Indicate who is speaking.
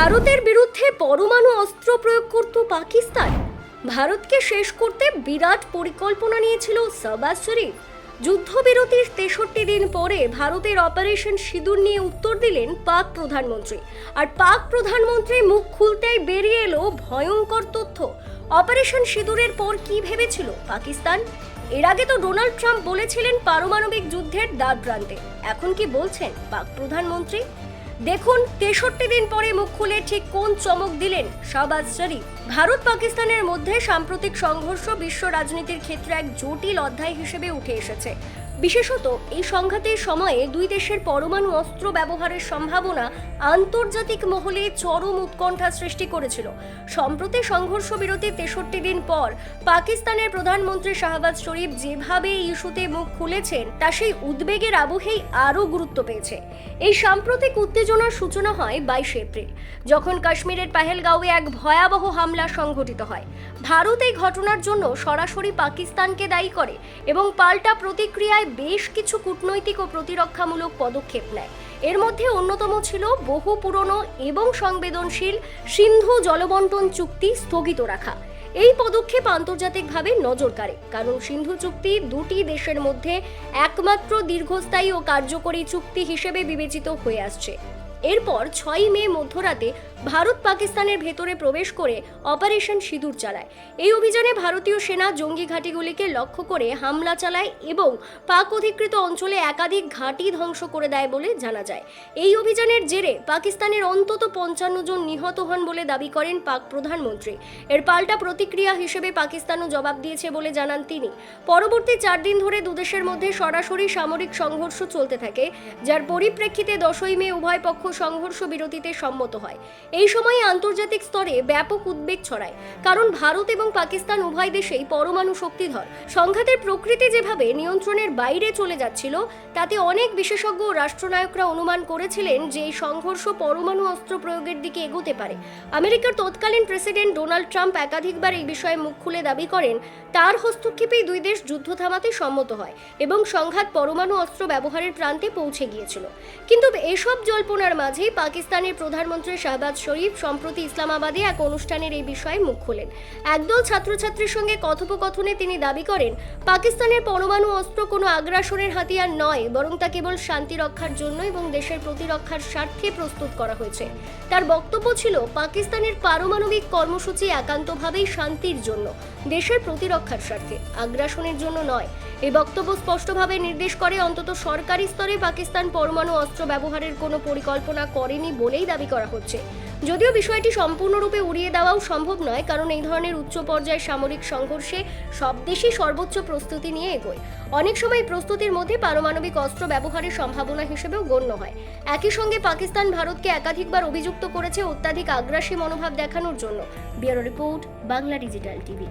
Speaker 1: ভারতের বিরুদ্ধে পরমাণু অস্ত্র প্রয়োগ করত পাকিস্তান। ভারতকে শেষ করতে বিরাট পরিকল্পনা নিয়েছিল সাবাজ শরীফ। যুদ্ধবিরতির তেষট্টি দিন পরে ভারতের অপারেশন সিঁদুর নিয়ে উত্তর দিলেন পাক প্রধানমন্ত্রী। আর পাক প্রধানমন্ত্রী মুখ খুলতেই বেরিয়ে এলো ভয়ঙ্কর তথ্য। অপারেশন সিঁদুরের পর কি ভেবেছিল পাকিস্তান? এর আগে তো ডোনাল্ড ট্রাম্প বলেছিলেন পারমাণবিক যুদ্ধের দ্বার এখন কি বলছেন পাক প্রধানমন্ত্রী? দেখুন, তেষট্টি দিন পরে মুখ খুলে ঠিক কোন চমক দিলেন শাহবাজ শরীফ। ভারত পাকিস্তানের মধ্যে সাম্প্রতিক সংঘর্ষ বিশ্ব রাজনীতির ক্ষেত্রে এক জটিল অধ্যায় হিসেবে উঠে এসেছে। বিশেষত এই সংঘাতের সময়ে দুই দেশের পরমাণু অস্ত্র ব্যবহারের সম্ভাবনা আন্তর্জাতিক মহলে চরম উৎকণ্ঠা সৃষ্টি করেছিল। সম্প্রতি সংঘর্ষ বিরতির তেষট্টি দিন পর পাকিস্তানের প্রধানমন্ত্রী শাহবাজ শরীফ যেভাবে এই ইস্যুতে মুখ খুলেছেন, তা সেই উদ্বেগের আবহেই আরও গুরুত্ব পেয়েছে। এই সাম্প্রতিক উত্তেজনার সূচনা হয় বাইশে এপ্রিল, যখন কাশ্মীরের পাহেলগাঁওয়ে এক ভয়াবহ হামলা সংঘটিত হয়। ভারত এই ঘটনার জন্য সরাসরি পাকিস্তানকে দায়ী করে এবং পাল্টা প্রতিক্রিয়ায় বেশ কিছু কূটনৈতিক ও প্রতিরক্ষামূলক পদক্ষেপ নেয়। এর মধ্যে অন্যতম ছিল বহু পুরনো এবং সংবেদনশীল সিন্ধু জলবন্টন চুক্তি স্থগিত রাখা। এই পদক্ষেপ আন্তর্জাতিকভাবে নজর কাড়ে, কারণ সিন্ধু চুক্তি দুটি দেশের মধ্যে একমাত্র দীর্ঘস্থায়ী ও কার্যকরী চুক্তি হিসেবে বিবেচিত হয়ে আসছে। এরপর ছয়ই মে মধ্যরাতে ভারত পাকিস্তানের ভেতরে প্রবেশ করে অপারেশন সিঁদুর চালায়। এই অভিযানে ভারতীয় সেনা জঙ্গি ঘাঁটিগুলিকে লক্ষ্য করে হামলা চালায় এবং পাক অধিকৃত অঞ্চলে একাধিক ঘাঁটি ধ্বংস করে দেয় বলে জানা যায়। এই অভিযানের জেরে পাকিস্তানের অন্তত পঞ্চান্ন জন নিহত হন বলে দাবি করেন পাক প্রধানমন্ত্রী। এর পাল্টা প্রতিক্রিয়া হিসেবে পাকিস্তানও জবাব দিয়েছে বলে জানান তিনি। পরবর্তী চার দিন ধরে দুদেশের মধ্যে সরাসরি সামরিক সংঘর্ষ চলতে থাকে, যার পরিপ্রেক্ষিতে দশই মে উভয় পক্ষ সংঘর্ষ বিরতিতে সম্মত হয়। এই সময় আন্তর্জাতিক স্তরে ব্যাপক উদ্বেগ ছড়ায়। কারণ ভারত এবং পাকিস্তান উভয় দেশেই পরমাণু শক্তিধর। সংঘাতের প্রকৃতি যেভাবে নিয়ন্ত্রণের বাইরে চলে যাচ্ছিল, তাতে অনেক বিশেষজ্ঞ রাষ্ট্রনায়করা অনুমান করেছিলেন যে এই সংঘর্ষ পরমাণু অস্ত্র প্রয়োগের দিকে এগোতে পারে। আমেরিকার তৎকালীন প্রেসিডেন্ট ডোনাল্ড ট্রাম্প একাধিকবার এই বিষয়ে মুখ খুলে দাবি করেন, তার হস্তক্ষেপেই দুই দেশ যুদ্ধ থামাতে সম্মত হয় এবং সংঘাত পরমাণু অস্ত্র ব্যবহারের প্রান্তে পৌঁছে গিয়েছিল। কিন্তু এসব জল্পনার মাঝেই পাকিস্তানের প্রধানমন্ত্রী শাহবাজ শরীফ সম্প্রতি ইসলামাবাদে এক অনুষ্ঠানের এই বিষয়ে মুখ খোলেন। একদল ছাত্রছাত্রীর সঙ্গে কথোপকথনে তিনি দাবি করেন, পাকিস্তানের পরমাণু অস্ত্র কোনো আগ্রাসনের হাতিয়ার নয়, বরং তা কেবল শান্তি রক্ষার জন্য এবং দেশের প্রতিরক্ষার স্বার্থে প্রস্তুত করা হয়েছে। তার বক্তব্য ছিল, পাকিস্তানের পারমাণবিক কর্মসূচি একান্তভাবেই শান্তির জন্য, দেশের প্রতিরক্ষার স্বার্থে, আগ্রাসনের জন্য নয়। এই বক্তব্য স্পষ্টভাবে নির্দেশ করে অন্তত সরকারি স্তরে পাকিস্তান পরমাণু অস্ত্র ব্যবহারের কোনো পরিকল্পনা করেনি বলেই দাবি করা হচ্ছে। যদিও বিষয়টি সম্পূর্ণরূপে উড়িয়ে দেওয়াও সম্ভব নয়, কারণ এই ধরনের উচ্চ পর্যায়ের সামরিক সংঘর্ষে সব দেশই সর্বোচ্চ প্রস্তুতি নিয়ে এগোয়। অনেক সময় প্রস্তুতির মধ্যে পারমাণবিক অস্ত্র ব্যবহারের সম্ভাবনা হিসেবেও গণ্য হয়। একই সঙ্গে পাকিস্তান ভারতকে একাধিকবার অভিযুক্ত করেছে অত্যাধিক আগ্রাসী মনোভাব দেখানোর জন্য। Bureau report, Bangla digital TV.